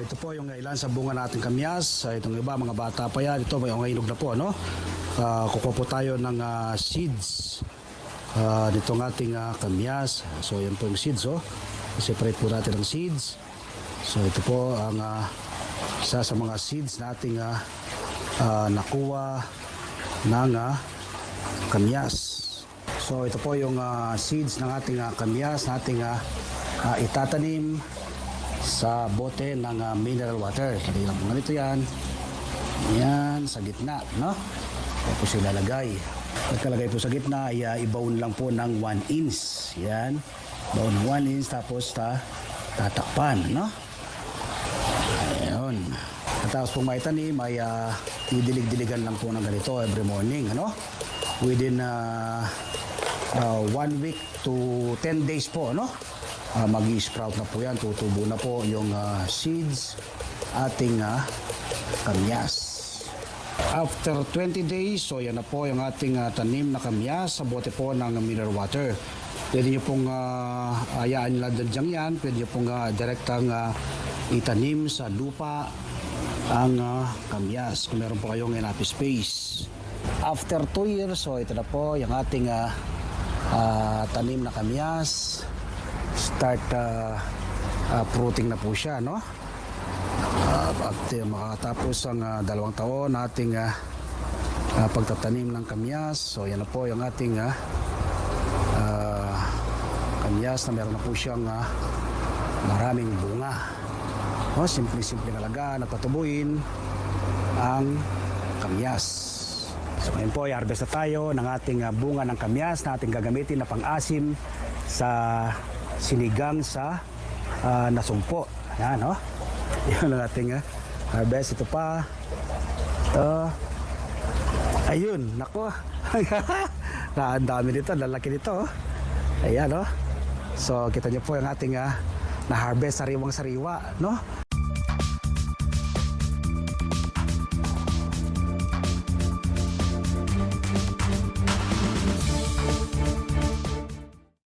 ito po yung ilan sa bunga nating kamyas. Uh, itong iba, mga bata pa yan. Ito, may mga inog na po, no? Uh, kukuha po tayo ng ah, seeds. Uh, dito ng ating ah, kamyas. So, yan po yung seeds, oh. Separate po natin ang seeds. So, ito po ang ah, isa sa mga seeds nating ah, ah, nakuha ng ah, kamyas. So, ito po yung ah, seeds ng ating ah, kamyas, nating ah, ah, itatanim sa bote ng ah, mineral water. Kaya lang po ganito yan. Yan, sa gitna, no? Tapos ilalagay. Pagkalagay po sa gitna, ay uh, ibaon lang po ng 1 inch. Yan. Baon ng 1 inch, tapos ta tatakpan, no? Ayun. At tapos po maitanim ay uh, didilig-diligan lang po ng ganito every morning, ano? Within uh, uh, one week to 10 days po, no? Uh, mag-sprout na po yan, tutubo na po yung uh, seeds ating uh, kamyas. After 20 days, so yan na po yung ating uh, tanim na kamyas sa bote po ng mineral water. Pwede nyo pong uh, ayaan lang dyan yan. Pwede nyo pong uh, direktang uh, itanim sa lupa ang uh, kamyas kung meron po kayong enough space. After 2 years, so ito na po yung ating uh, uh, tanim na kamyas. Start uh, uh, fruiting na po siya, no? Uh, at uh, makatapos ang uh, dalawang taon ating uh, uh, pagtatanim ng kamyas. So yan na po yung ating uh, uh, kamyas na meron na po siyang uh, maraming bunga. O, simple-simple talaga na patubuin ang kamyas. So ngayon po, i-harvest na tayo ng ating bunga ng kamyas na ating gagamitin na pang-asim sa sinigang sa uh, nasumpo. Yan, no? Yan ang ating uh, harvest. Ito pa. Ito. Ayun, nako. na ang dami nito, lalaki nito. oh. Ayan, no? So, kita niyo po yung ating uh, na-harvest sariwang-sariwa, no?